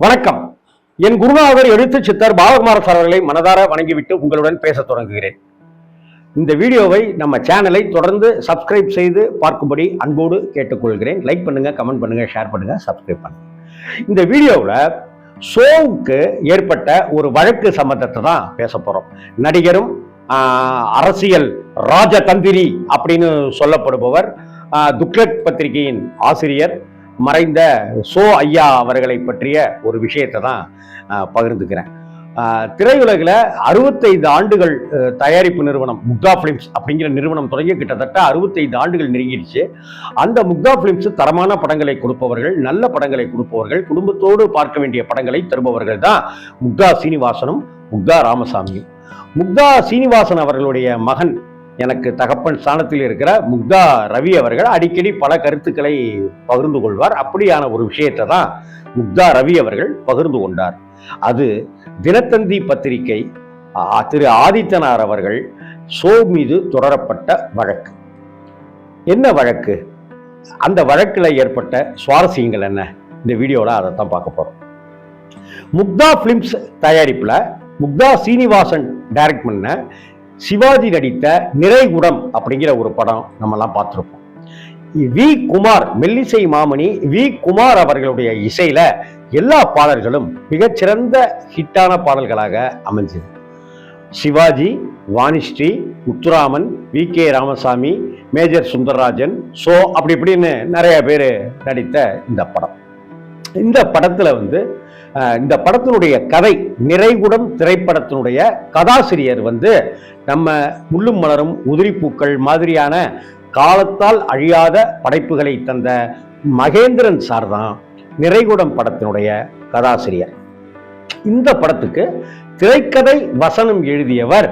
வணக்கம். என் குருநாதர் எழுத்து சித்தர் பாலகுமார சார் அவர்களை மனதார வணங்கிவிட்டு உங்களுடன் பேசத் தொடங்குகிறேன். இந்த வீடியோவை நம்ம சேனலை தொடர்ந்து சப்ஸ்கிரைப் செய்து பார்க்கும்படி அன்போடு கேட்டுக்கொள்கிறேன். லைக் பண்ணுங்க கமெண்ட் பண்ணுங்க ஷேர் பண்ணுங்க சப்ஸ்கிரைப் பண்ணுங்க. இந்த வீடியோவில் சோவுக்கு ஏற்பட்ட ஒரு வழக்கு சம்பந்தத்தை தான் பேச போறோம். நடிகரும் அரசியல் ராஜதந்திரி அப்படின்னு சொல்லப்படுபவர் ஆஹ், பத்திரிகையின் ஆசிரியர் மறைந்த சோ ஐயா அவர்களை பற்றிய ஒரு விஷயத்தை தான் பகிர்ந்துக்கிறேன். திரையுலகில் அறுபத்தைந்து ஆண்டுகள் தயாரிப்பு நிறுவனம் முக்தா ஃபிலிம்ஸ் அப்படிங்கிற நிறுவனம் தொடங்கி கிட்டத்தட்ட அறுபத்தைந்து ஆண்டுகள் நெருங்கிடுச்சு. அந்த முக்தா ஃபிலிம்ஸ் தரமான படங்களை கொடுப்பவர்கள் நல்ல படங்களை கொடுப்பவர்கள் குடும்பத்தோடு பார்க்க வேண்டிய படங்களை தருபவர்கள் தான் முக்தா சீனிவாசனும் முக்தா ராமசாமியும். முக்தா சீனிவாசன் அவர்களுடைய மகன் எனக்கு தகப்பன் ஸ்தானத்தில் இருக்கிற முக்தா ரவி அவர்கள் அடிக்கடி பல கருத்துக்களை பகிர்ந்து கொள்வார். அப்படியான ஒரு விஷயத்தை தான் முக்தா ரவி அவர்கள் பகிர்ந்து கொண்டார். அது தினத்தந்தி பத்திரிகை திரு ஆதித்தனார் அவர்கள் சோ மீது தொடரப்பட்ட வழக்கு. என்ன வழக்கு? அந்த வழக்கில் ஏற்பட்ட சுவாரஸ்யங்கள் என்ன? இந்த வீடியோவில் அதை தான் பார்க்க போகிறோம் முக்தா ஃபிலிம்ஸ் தயாரிப்பில் முக்தா சீனிவாசன் டைரக்ட் பண்ண சிவாஜி நடித்த நிறைகுடம் அப்படிங்கிற ஒரு படம் நம்மலாம் பார்த்துருப்போம். வி. குமார் மெல்லிசை மாமணி வி. குமார் அவர்களுடைய இசையில எல்லா பாடல்களும் மிகச்சிறந்த ஹிட்டான பாடல்களாக அமைஞ்சது. Sivaji Vanisri Muthuraman V. K. Ramasamy Major Sundararajan Cho அப்படி இப்படின்னு நிறைய பேர் நடித்த இந்த படம். இந்த படத்துல வந்து இந்த படத்தினுடைய கதை நிறைகுடம் திரைப்படத்தினுடைய கதாசிரியர் வந்து நம்ம முள்ளும் மலரும் உதிரிப்பூக்கள் மாதிரியான காலத்தால் அழியாத படைப்புகளை தந்த மகேந்திரன் சார் தான் நிறைகுடம் படத்தினுடைய கதாசிரியர். இந்த படத்துக்கு திரைக்கதை வசனம் எழுதியவர்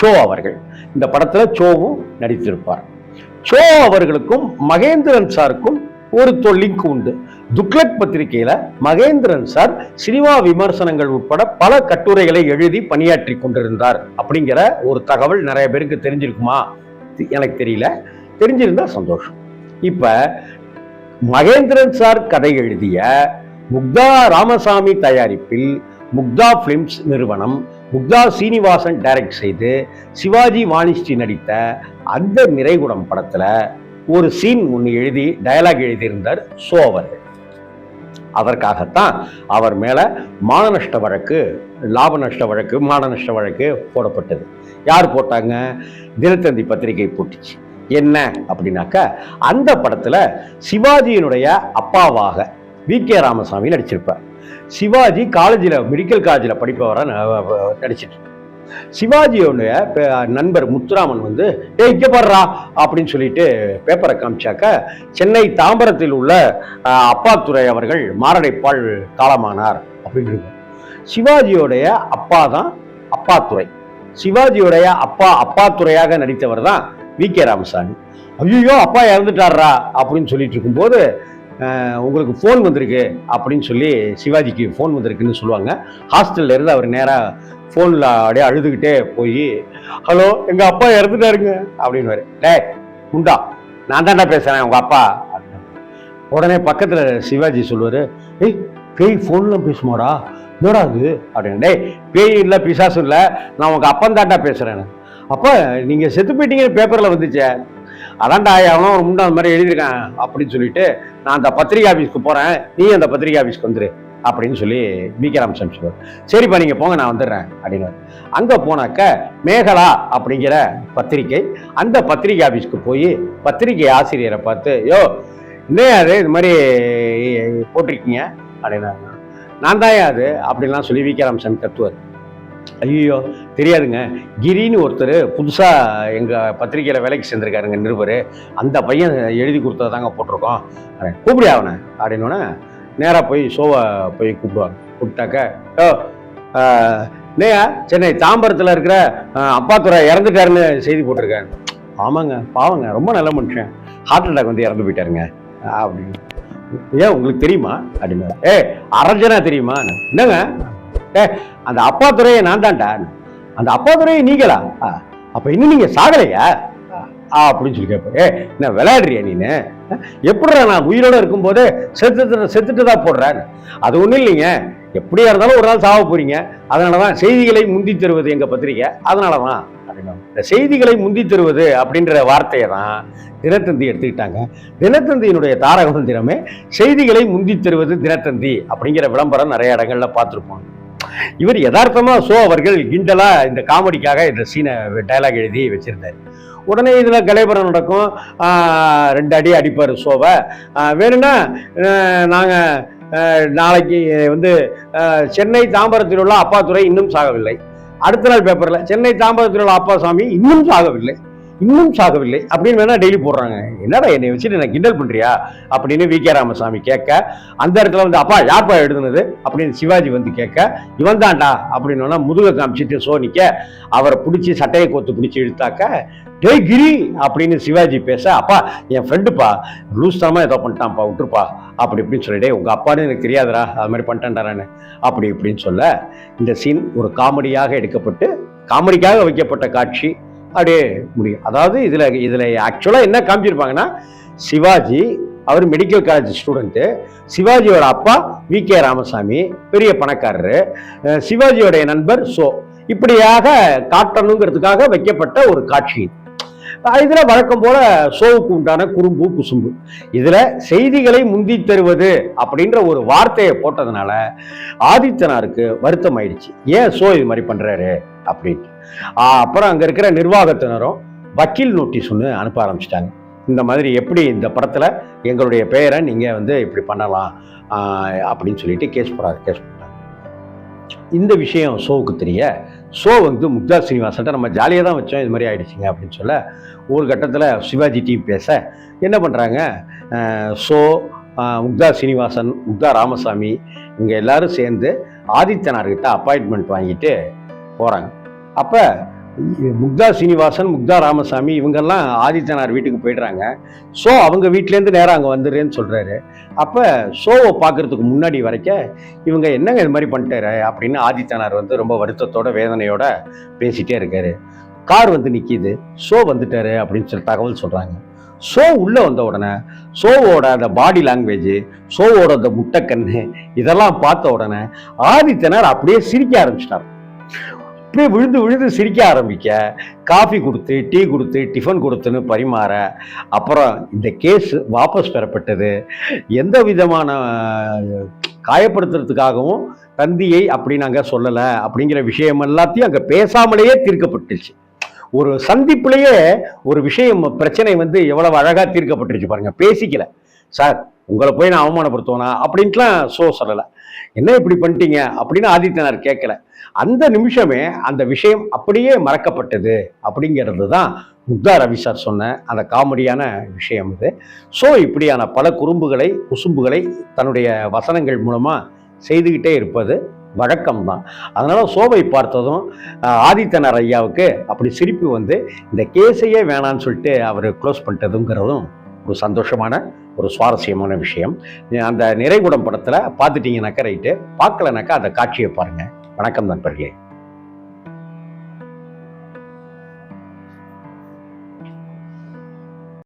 சோ அவர்கள். இந்த படத்துல சோவும் நடித்திருப்பார். சோ அவர்களுக்கும் மகேந்திரன் சாருக்கும் ஒரு லிங்க் உண்டு. துக்ளக் பத்திரிகையில மகேந்திரன் சார் சினிமா விமர்சனங்கள் உட்பட பல கட்டுரைகளை எழுதி பணியாற்றி கொண்டிருந்தார். அப்படிங்கிற ஒரு தகவல் நிறைய பேருக்கு தெரிஞ்சிருக்குமா? எனக்கு தெரியல. தெரிஞ்சிருந்தா சந்தோஷம். இப்ப மகேந்திரன் சார் கதை எழுதிய முக்தா ராமசாமி தயாரிப்பில் முக்தா பிலிம்ஸ் நிறுவனம் முக்தா சீனிவாசன் டைரக்ட் செய்து சிவாஜி வாணிஸ்ரீ நடித்த அந்த நிறைகுடம் படத்துல ஒரு சீன் ஒன்று எழுதி டயலாக் எழுதியிருந்தார் சோ அவர்கள் அதற்காகத்தான் அவர் மேலே மான நஷ்ட வழக்கு லாப நஷ்ட வழக்கு மான நஷ்ட வழக்கு போடப்பட்டது. யார் போட்டாங்க? தினத்தந்தி பத்திரிகை போட்டுச்சு. என்ன அப்படின்னாக்கா அந்த படத்தில் சிவாஜியினுடைய அப்பாவாக வி. கே. ராமசாமி நடிச்சிருப்பார். சிவாஜி காலேஜில் மெடிக்கல் காலேஜில் படிப்பவராக நடிச்சிட்டு சிவாஜியோடைய நண்பர் முத்துராமன் வந்து ஏய் இங்கே பாடுறா அப்படின்னு சொல்லிட்டு பேப்பரை காமிச்சாக்க சென்னை தாம்பரத்தில் உள்ள அப்பாத்துறை அவர்கள் மாரடைப்பால் காலமானார் அப்படின்னு இருக்கும். சிவாஜியோடைய அப்பா தான் அப்பாத்துறை. சிவாஜியோடைய அப்பா அப்பாத்துறையாக நடித்தவர் தான் வி. கே. ராமசாமி. ஐயோ அப்பா இறந்துட்டாரா அப்படின்னு சொல்லிட்டு இருக்கும்போது உங்களுக்கு ஃபோன் வந்திருக்கு அப்படின்னு சொல்லி சிவாஜிக்கு ஃபோன் வந்திருக்குன்னு சொல்லுவாங்க. ஹாஸ்டல்ல இருந்து அவர் நேராக ஃபோனில் அப்படியே அழுதுகிட்டே போய் ஹலோ எங்கள் அப்பா இறந்துட்டாருங்க. அப்படின்னு டே உண்டா நான் தான்டா பேசுகிறேன் உங்கள் அப்பா. உடனே பக்கத்தில் சிவாஜி சொல்லுவார் ஏய் பேய் ஃபோன்லாம் பேசுமாடா? என்னடா அது அப்படின்னு. டேய் பேய் இல்லை பிசாசும் இல்லை நான் உங்கள் அப்பன் தாண்டா பேசுகிறேன் அப்போ நீங்கள் செத்து போயிட்டீங்கன்னு பேப்பரில் வந்துச்சே. அதான்டா அவனும் ஒரு முண்டா அந்த மாதிரி எழுதியிருக்கான் அப்படின்னு சொல்லிட்டு நான் அந்த பத்திரிகை ஆஃபீஸ்க்கு போகிறேன் நீ அந்த பத்திரிகை ஆஃபீஸ்க்கு வந்துரு. அப்படின்னு சொல்லி வி கே ராமசாமி சொல்லுவார். சரிப்பா நீங்கள் போங்க நான் வந்துடுறேன். அப்படின்னு அங்கே போனாக்க மேகலா அப்படிங்கிற பத்திரிகை அந்த பத்திரிகை ஆஃபீஸ்க்கு போய் பத்திரிகை ஆசிரியரை பார்த்து யோ என்ன அது இது? மாதிரி போட்டிருக்கீங்க? அப்படின்னாங்க நான் தான் அது அப்படின்லாம் சொல்லி வி கே ராமசாமி கத்துவார். ஐயோ தெரியாதுங்க. கிரின்னு ஒருத்தர் புதுசாக எங்கள் பத்திரிக்கையில் வேலைக்கு சேர்ந்துருக்காருங்க நிருபர். அந்த பையன் எழுதி கொடுத்ததை தாங்க போட்டிருக்கோம் அப்படின். அவனை? அப்படின்னோடனே நேராக போய் ஷோவை போய் கூப்பிடுவாங்க. கூப்பிட்டாக்க ஓ நேயா சென்னை தாம்பரத்தில் இருக்கிற அப்பாத்துறை இறந்துட்டாருன்னு செய்தி போட்டிருக்காரு. ஆமாங்க பாவங்க ரொம்ப நல்ல மனுஷன். ஹார்ட் அட்டாக் வந்து இறந்து போயிட்டாருங்க. அப்படின்னு ஏன் உங்களுக்கு தெரியுமா? அப்படின்னு ஏ அரஞ்சனா தெரியுமா? என்னங்க? ஏ அந்த அப்பாத்துறையை நான் தான்டா. அந்த அப்பா துறையை நீங்களா? ஆ, அப்ப இன்னும் நீங்க சாகலையா? ஆ, அப்படின்னு சொல்லி கேட்பேன் ஏ என்ன விளையாடுறியா நீனு? எப்படிடா நான் உயிரோட இருக்கும்போது செத்துட்டு செத்துட்டு தான் போடுறேன்? அது ஒன்றும் இல்லைங்க. எப்படியா இருந்தாலும் ஒரு நாள் சாக போறீங்க. அதனால தான் செய்திகளை முந்தி தருவது எங்க பத்திரிக்கை. அதனால தான் இந்த செய்திகளை முந்தி தருவது அப்படின்ற வார்த்தையை தான் தினத்தந்தி எடுத்துக்கிட்டாங்க. தினத்தந்தியினுடைய தாரக மந்திரமே செய்திகளை முந்தி தருவது தினத்தந்தி அப்படிங்கிற விளம்பரம் நிறைய இடங்கள்ல பார்த்துருப்போம். இவர் யதார்த்தமா சோ அவர்கள் கிண்டலா இந்த காமெடிக்காக இந்த சீனை டைலாக் எழுதி வச்சிருந்தார். உடனே இதில் கலைபுரம் நடக்கும். ரெண்டு அடி அடிப்பார் சோவை வேணும்னா நாங்கள் நாளைக்கு வந்து சென்னை தாம்பரத்தில் உள்ள அப்பாத்துறை இன்னும் சாகவில்லை. அடுத்த நாள் பேப்பரில் சென்னை தாம்பரத்தில் உள்ள அப்பா சாமி இன்னும் சாகவில்லை. இன்னும் சாகவில்லை. அப்படின்னு வேணா டெய்லி போடுறாங்க. என்னடா என்னை வச்சுட்டு நான் கிண்டல் பண்றியா? அப்படின்னு வி கே ராமசாமி கேட்க அந்த இடத்துல வந்து அப்பா யார்ப்பா எழுதுனது? அப்படின்னு சிவாஜி வந்து கேட்க இவன் தான்டா. அப்படின்னு முதுக காமிச்சிட்டு சோனிக்க அவரை பிடிச்சி சட்டையை கோத்து பிடிச்சி இழுத்தாக்க டேய் கிரி! அப்படின்னு சிவாஜி பேச அப்பா என் ஃப்ரெண்டுப்பா லூஸ் ஏதோ பண்ணிட்டான்ப்பா விட்டுருப்பா. அப்படி இப்படின்னு சொல்லிட்டே உங்கள் அப்பான்னு எனக்கு தெரியாதுடா அது மாதிரி பண்ணிட்டேன்டாரான்னு. அப்படி இப்படின்னு சொல்ல இந்த சீன் ஒரு காமெடியாக எடுக்கப்பட்டு காமெடிக்காக வைக்கப்பட்ட காட்சி அப்படியே முடியும். அதாவது இதில் இதில் ஆக்சுவலாக என்ன காமிச்சிருப்பாங்கன்னா சிவாஜி அவர் மெடிக்கல் காலேஜ் ஸ்டூடெண்ட்டு சிவாஜியோட அப்பா வி கே ராமசாமி பெரிய பணக்காரர் சிவாஜியோடைய நண்பர் சோ. இப்படியாக காட்டணுங்கிறதுக்காக வைக்கப்பட்ட ஒரு காட்சி இதில் வழக்கம் போல சோவுக்கு உண்டான குறும்பு குசும்பு இதில் செய்திகளை முந்தி தருவது அப்படின்ற ஒரு வார்த்தையை போட்டதுனால ஆதித்தனாருக்கு வருத்தம் ஆயிடுச்சு ஏன் சோ இது மாதிரி பண்ணுறாரு அப்படின்ட்டு அப்புறம் அங்கே இருக்கிற நிர்வாகத்தினரும் வக்கீல் நோட்டீஸ் ஒன்று அனுப்ப ஆரம்பிச்சிட்டாங்க. இந்த மாதிரி எப்படி இந்த படத்தில் எங்களுடைய பெயரை நீங்கள் வந்து இப்படி பண்ணலாம் அப்படின்னு சொல்லிட்டு கேஸ் போடுறாரு கேஸ் போட்டாங்க. இந்த விஷயம் ஷோவுக்கு தெரிய ஷோ வந்து முக்தா சீனிவாசன்ட்ட நம்ம ஜாலியாக தான் வச்சோம் இது மாதிரி ஆயிடுச்சுங்க அப்படின்னு சொல்ல ஒரு கட்டத்தில் சிவாஜி டீம் பேச என்ன பண்ணுறாங்க ஷோ முக்தா சீனிவாசன் முக்தா ராமசாமி இவங்க எல்லாரும் சேர்ந்து ஆதித்யனார்கிட்ட அப்பாயின்மெண்ட் வாங்கிட்டு போகிறாங்க அப்போ முக்தா சீனிவாசன் முக்தா ராமசாமி இவங்கெல்லாம் ஆதித்தனார் வீட்டுக்கு போயிடுறாங்க. ஸோ அவங்க வீட்டிலேருந்து நேராக அங்கே வந்துடுறேன்னு சொல்கிறாரு அப்போ ஷோவை பார்க்குறதுக்கு முன்னாடி வரைக்கும் இவங்க என்னங்க இது மாதிரி பண்ணிட்டாரு அப்படின்னு ஆதித்தனார் வந்து ரொம்ப வருத்தத்தோட வேதனையோட பேசிகிட்டே இருக்காரு. கார் வந்து நிற்கிது ஷோ வந்துட்டாரு அப்படின்னு சொல்லி தகவல் சொல்கிறாங்க ஷோ உள்ளே வந்த உடனே ஷோவோட அந்த பாடி லாங்குவேஜ் ஷோவோட அந்த முட்டைக்கண்ணு இதெல்லாம் பார்த்த உடனே ஆதித்யனார் அப்படியே சிரிக்க ஆரம்பிச்சிட்டார். இப்படியே விழுந்து விழுந்து சிரிக்க ஆரம்பிக்க காஃபி கொடுத்து டீ கொடுத்து டிஃபன் கொடுத்துன்னு பரிமாற அப்புறம் இந்த கேஸ் வாபஸ் பெறப்பட்டது. எந்த விதமான காயப்படுத்துறதுக்காகவும் தந்தியை அப்படி நாங்கள் சொல்லலை அப்படிங்கிற விஷயம் எல்லாத்தையும் அங்கே பேசாமலேயே தீர்க்கப்பட்டுச்சு. ஒரு சந்திப்புலேயே ஒரு விஷயம் பிரச்சனை வந்து எவ்வளவு அழகாக தீர்க்கப்பட்டுருச்சு பாருங்கள் பேசிக்கல. சார் உங்களை போய் நான் அவமானப்படுத்துவேனா? அப்படின்ட்டுலாம் ஷோ சொல்லலை. என்ன இப்படி பண்ணிட்டீங்க? அப்படின்னு ஆதித்யனார் கேட்கல. அந்த நிமிஷமே அந்த விஷயம் அப்படியே மறக்கப்பட்டது அப்படிங்கிறது தான் முக்தா ரவி சார் சொன்ன அந்த காமெடியான விஷயம் இது. ஸோ இப்படியான பல குறும்புகளை குசும்புகளை தன்னுடைய வசனங்கள் மூலமாக செய்துக்கிட்டே இருப்பது வழக்கம்தான். அதனால் சோவை பார்த்ததும் ஆதித்தனர் ஐயாவுக்கு அப்படி சிரிப்பு வந்து இந்த கேஸையே வேணான்னு சொல்லிட்டு அவர் க்ளோஸ் பண்ணிட்டதுங்கிறதும் ஒரு சந்தோஷமான ஒரு சுவாரஸ்யமான விஷயம். அந்த நிறைகுடம் படத்தில் பார்த்துட்டிங்கனாக்கா ரைட்டு பார்க்கலனாக்கா அந்த காட்சியை பாருங்கள் வணக்கம் நண்பர்களே.